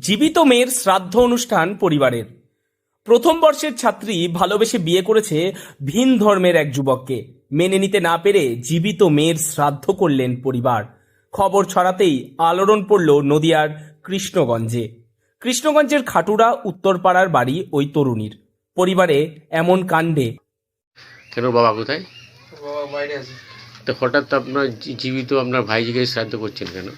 জীবিত মেয়ের শ্রাদ্ধ অনুষ্ঠান পরিবারের। প্রথম বর্ষের ছাত্রী ভালোবেসে বিয়ে করেছে ভিন ধর্মের এক যুবককে। মেনে নিতে না পেরে জীবিত মেয়ের শ্রাদ্ধ করলেন পরিবার। খবর ছড়াতেই আলোড়ন পড়ল নদিয়ার কৃষ্ণগঞ্জে। কৃষ্ণগঞ্জের খাটুরা উত্তরপাড়ার বাড়ি ওই তরুণীর। পরিবারে এমন কাণ্ডে। কেন বাবা কোথায়? বাবা বাইরে আছে। তো হঠাৎ আপনার জীবিত আপনার ভাইজিকে শ্রাদ্ধ করছেন কেন?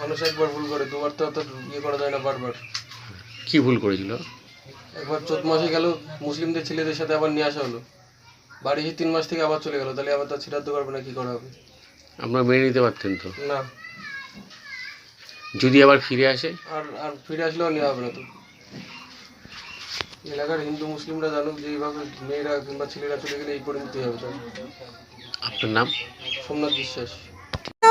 মানুষ একবার ভুল করে দুবার তো অত ইয়ে করা যায় না বারবার। কি ভুল করেছিল? একবার চোদ্দ মাসে গেল মুসলিমদের ছেলেদের সাথে আবার নিয়ে আসা হলো। বাড়ি এসে তিন মাস থেকে আবার চলে গেল তাহলে আবার তার ছিটাতে পারবে না কি করা হবে? আপনারা মেনে নিতে পারতেন তো? না। যদি আবার ফিরে আসে? আর আর ফিরে আসলেও নেওয়া হবে না তো। এলাকার হিন্দু মুসলিমরা জানুক যে এইভাবে মেয়েরা কিংবা ছেলেরা চলে গেলে এই পরিণতি হবে তার আপনার নাম? সোমনাথ বিশ্বাস।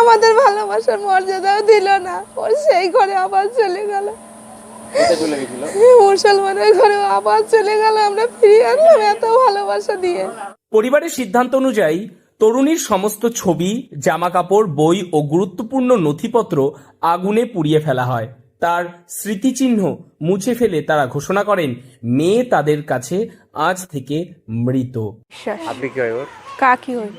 আমাদের ভালোবাসার মর্যাদাও দিল না। ও সেই ঘরে আবার চলে গেল। মুসলমানের ঘরে আবার চলে গেল। আমরা ফিরিয়ে আনলাম এত ভালোবাসা দিয়ে। পরিবারের সিদ্ধান্ত অনুযায়ী তরুণীর সমস্ত ছবি জামাকাপড় বই ও গুরুত্বপূর্ণ নথিপত্র আগুনে পুড়িয়ে ফেলা হয়। তার স্মৃতিচিহ্ন মুছে ফেলে তারা ঘোষণা করেন মেয়ে তাদের কাছে আজ থেকে মৃত। আপনি কি হয় কাকি ওই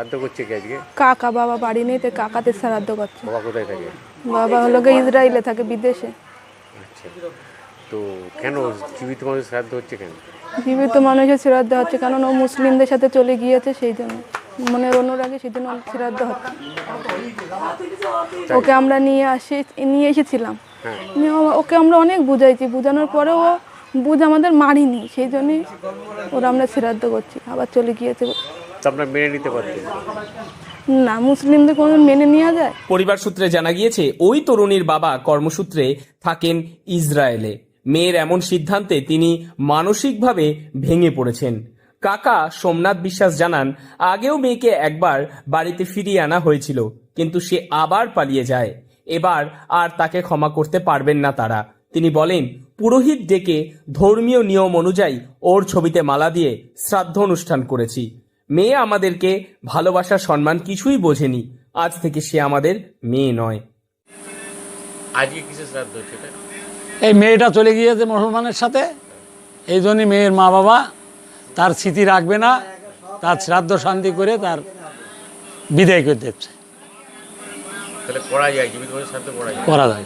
শ্রাদ্ধ করছে কি আজকে? কাকা বাবা বাড়ি নেই তো কাকাতে শ্রাদ্ধ করছে। বাবা কোথায় থাকে? বাবা হলো গিয়ে ইসরায়েলে থাকে বিদেশে। আচ্ছা। তো কেন জীবিত মানুষ শ্রাদ্ধ হচ্ছে কেন? জীবিত মানুষের শ্রাদ্ধ হচ্ছে কারণ ও মুসলিমদের সাথে চলে গিয়েছে সেই জন্য। মনের অনুরাগে জন্য ওর শ্রাদ্ধ হচ্ছে। ওকে আমরা নিয়ে আসি নিয়ে এসেছিলাম। নিয়ে ওকে আমরা অনেক বুঝাইছি। বুঝানোর পরেও ও বুঝ আমাদের মারিনি। সেই জন্যই ওরা আমরা শ্রাদ্ধ করছি আবার চলে গিয়েছে। তো আপনারা মেনে নিতে পারতেন? না মুসলিমদের কোনো মেনে নেওয়া যায়? পরিবার সূত্রে জানা গিয়েছে ওই তরুণীর বাবা কর্মসূত্রে থাকেন ইসরায়েলে। মেয়ের এমন সিদ্ধান্তে তিনি মানসিকভাবে ভেঙে পড়েছেন। কাকা সোমনাথ বিশ্বাস জানান আগেও মেয়েকে একবার বাড়িতে ফিরিয়ে আনা হয়েছিল কিন্তু সে আবার পালিয়ে যায়। এবার আর তাকে ক্ষমা করতে পারবেন না তারা। তিনি বলেন পুরোহিত ডেকে ধর্মীয় নিয়ম অনুযায়ী ওর ছবিতে মালা দিয়ে শ্রাদ্ধ অনুষ্ঠান করেছি। মেয়ে আমাদেরকে ভালোবাসা সম্মান কিছুই বোঝেনি। আজ থেকে সে আমাদের মেয়ে নয়। আজকে কিসের শ্রাদ্ধ হচ্ছে এই মেয়েটা চলে গিয়েছে মুসলমানের সাথে। এই জন্যই মেয়ের মা বাবা তার স্মৃতি রাখবে না তার শ্রাদ্ধ শান্তি করে তার বিদায় করে দিচ্ছে। করা যায়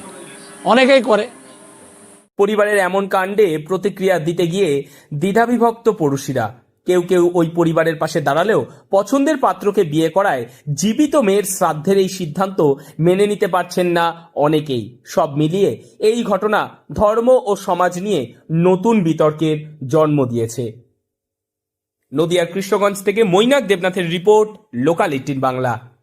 অনেকেই করে। পরিবারের এমন কাণ্ডে প্রতিক্রিয়া দিতে গিয়ে দ্বিধাবিভক্ত পড়ুশিরা। কেউ কেউ কেউ ওই পরিবারের পাশে দাঁড়ালেও পছন্দের পাত্রকে বিয়ে করায় জীবিত মেয়ের শ্রাদ্ধের এই সিদ্ধান্ত মেনে নিতে পারছেন না অনেকেই। সব মিলিয়ে এই ঘটনা ধর্ম ও সমাজ নিয়ে নতুন বিতর্কের জন্ম দিয়েছে। নদিয়ার কৃষ্ণগঞ্জ থেকে মৈনাক দেবনাথের রিপোর্ট, লোকাল এইটিন বাংলা।